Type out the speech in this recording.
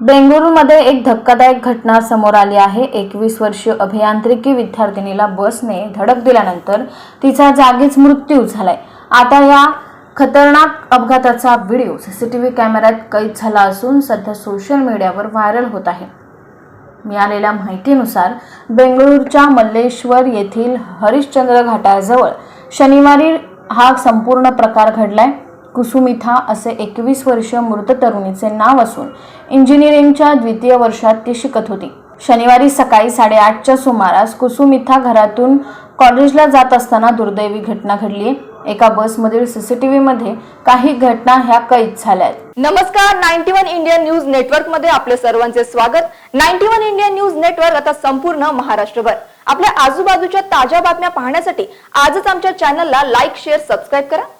बेंगळुरूमध्ये एक धक्कादायक घटना समोर आली आहे. एकवीस वर्षीय अभियांत्रिकी विद्यार्थिनीला बसने धडक दिल्यानंतर तिचा जागीच मृत्यू झालाय. आता या खतरनाक अपघाताचा व्हिडिओ सीसीटीव्ही कॅमेऱ्यात कैद झाला असून सध्या सोशल मीडियावर व्हायरल होत आहे. मिळालेल्या माहितीनुसार बेंगळुरूच्या मल्लेश्वर येथील हरिश्चंद्र घाटाजवळ शनिवारी हा संपूर्ण प्रकार घडलाय. कुसुमिथा असे एकवीस वर्षीय मृत तरुणीचे नाव असून इंजिनिअरिंगच्या द्वितीय वर्षात ती शिकत होती. शनिवारी सकाळी साडेआठच्या सुमारास कुसुमिथा घरातून कॉलेजला जात असताना दुर्दैवी घटना घडली एका बसमधील सीसीटीव्ही मध्ये काही घटना ह्या कैद झाल्या आहेत. नमस्कार नाईन्टी वन इंडियन न्यूज नेटवर्कमध्ये आपले सर्वांचे स्वागत. Ninety one Indian news network आता संपूर्ण महाराष्ट्रभर. आपल्या आजूबाजूच्या ताज्या बातम्या पाहण्यासाठी आजच आमच्या चॅनलला लाईक शेअर सबस्क्राईब करा.